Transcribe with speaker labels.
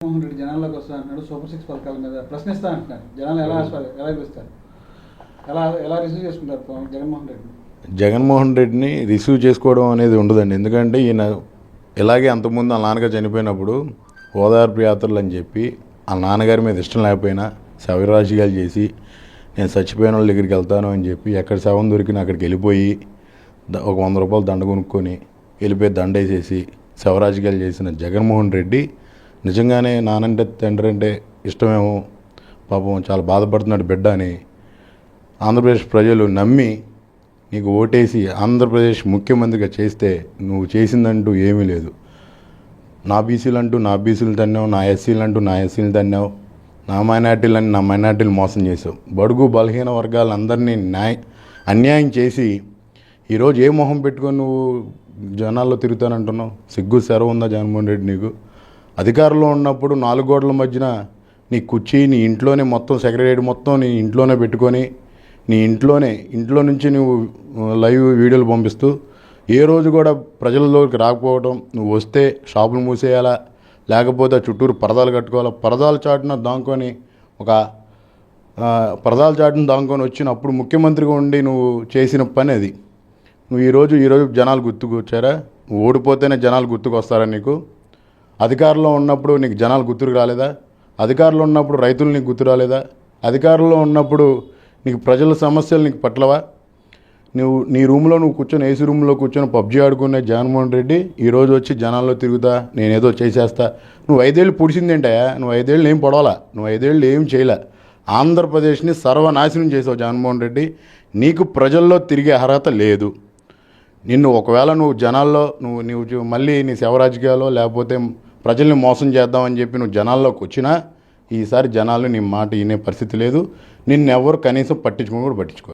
Speaker 1: జగన్మోహన్ రెడ్డి జనాల్లోకి వస్తా అంటున్నాడు సూపర్ సిక్స్ పథకాల మీద ప్రశ్నిస్తా అంటున్నారు జనాలు ఎలా ఎలా చూస్తారు ఎలా ఎలా రిసీవ్ చేసుకుంటారు జగన్మోహన్ రెడ్డి
Speaker 2: జగన్మోహన్ రెడ్డిని రిసీవ్ చేసుకోవడం అనేది ఉండదండి. ఎందుకంటే ఈయన ఇలాగే అంతకుముందు వాళ్ళ నాన్నగారు చనిపోయినప్పుడు ఓదార్పు యాత్రలు అని చెప్పి వాళ్ళ నాన్నగారి మీద ఇష్టం లేకపోయినా శవరాజకీయాలు చేసి నేను చచ్చిపోయిన వాళ్ళ దగ్గరికి వెళ్తాను అని చెప్పి ఎక్కడ శవం దొరికినా అక్కడికి వెళ్ళిపోయి ఒక వంద రూపాయలు దండ కొనుక్కొని వెళ్ళిపోయి దండ వేసేసి శవరాజకీయాలు చేసిన జగన్మోహన్ రెడ్డి నిజంగానే నానంటే తండ్రి అంటే ఇష్టమేమో. పాపం చాలా బాధపడుతున్నాడు బిడ్డ అని ఆంధ్రప్రదేశ్ ప్రజలు నమ్మి నీకు ఓటేసి ఆంధ్రప్రదేశ్ ముఖ్యమంత్రిగా చేస్తే నువ్వు చేసిందంటూ ఏమీ లేదు. నా బీసీలు అంటూ నా బీసీలు తన్నావు నా ఎస్సీలు అంటూ నా ఎస్సీలు తన్నావు నా మైనార్టీలు అని నా మైనార్టీలు మోసం చేసావు. బడుగు బలహీన వర్గాలందరినీ న్యాయ అన్యాయం చేసి ఈరోజు ఏ మొహం పెట్టుకొని నువ్వు జనాల్లో తిరుగుతానంటున్నావు? సిగ్గు సెరవు ఉందా జగన్మోహన్ రెడ్డి నీకు? అధికారంలో ఉన్నప్పుడు నాలుగు గోడల మధ్యన నీ కుర్చీ నీ ఇంట్లోనే మొత్తం సెక్రటరీ మొత్తం నీ ఇంట్లోనే పెట్టుకొని నీ ఇంట్లోనే ఇంట్లో నుంచి నువ్వు లైవ్ వీడియోలు పంపిస్తూ ఏ రోజు కూడా ప్రజలలోకి రాకపోవడం నువ్వు వస్తే షాపులు మూసేయాలా లేకపోతే చుట్టూరు పరదాలు కట్టుకోవాలా పరదాల చాటున దాంకొని ఒక పరదాలు పరదాల చాటును దాంకొని వచ్చినప్పుడు ముఖ్యమంత్రిగా ఉండి నువ్వు చేసిన పని అది. నువ్వు ఈరోజు ఈరోజు జనాలు గుర్తుకు వచ్చారా నువ్వు ఓడిపోతేనే జనాలు గుర్తుకు వస్తారా నీకు? అధికారంలో ఉన్నప్పుడు నీకు జనాలు గుర్తుకు రాలేదా? అధికారంలో ఉన్నప్పుడు రైతులు నీకు గుర్తు రాలేదా? అధికారంలో ఉన్నప్పుడు నీకు ప్రజల సమస్యలు నీకు పట్లవా? నువ్వు నీ రూమ్లో నువ్వు కూర్చొని ఏసీ రూమ్లో కూర్చొని పబ్జీ ఆడుకునే జగన్మోహన్ రెడ్డి ఈరోజు వచ్చి జనాల్లో తిరుగుతా నేనేదో చేసేస్తా. నువ్వు ఐదేళ్ళు పుడిచిందేంటయా నువ్వు ఐదేళ్ళు ఏం పొడవలా? నువ్వు ఐదేళ్ళు ఏం చేయలే? ఆంధ్రప్రదేశ్ని సర్వనాశనం చేసావు జగన్మోహన్ రెడ్డి. నీకు ప్రజల్లో తిరిగే అర్హత లేదు. నిన్ను ఒకవేళ నువ్వు జనాల్లో నువ్వు నువ్వు చూ- మళ్ళీ నీ శవరాజకీయాలో లేకపోతే ప్రజల్ని మోసం చేద్దామని చెప్పి నువ్వు జనాల్లోకి వచ్చినా ఈసారి జనాలు నీ మాట వినే పరిస్థితి లేదు. నిన్నెవరు కనీసం పట్టించుకుని కూడా పట్టించుకో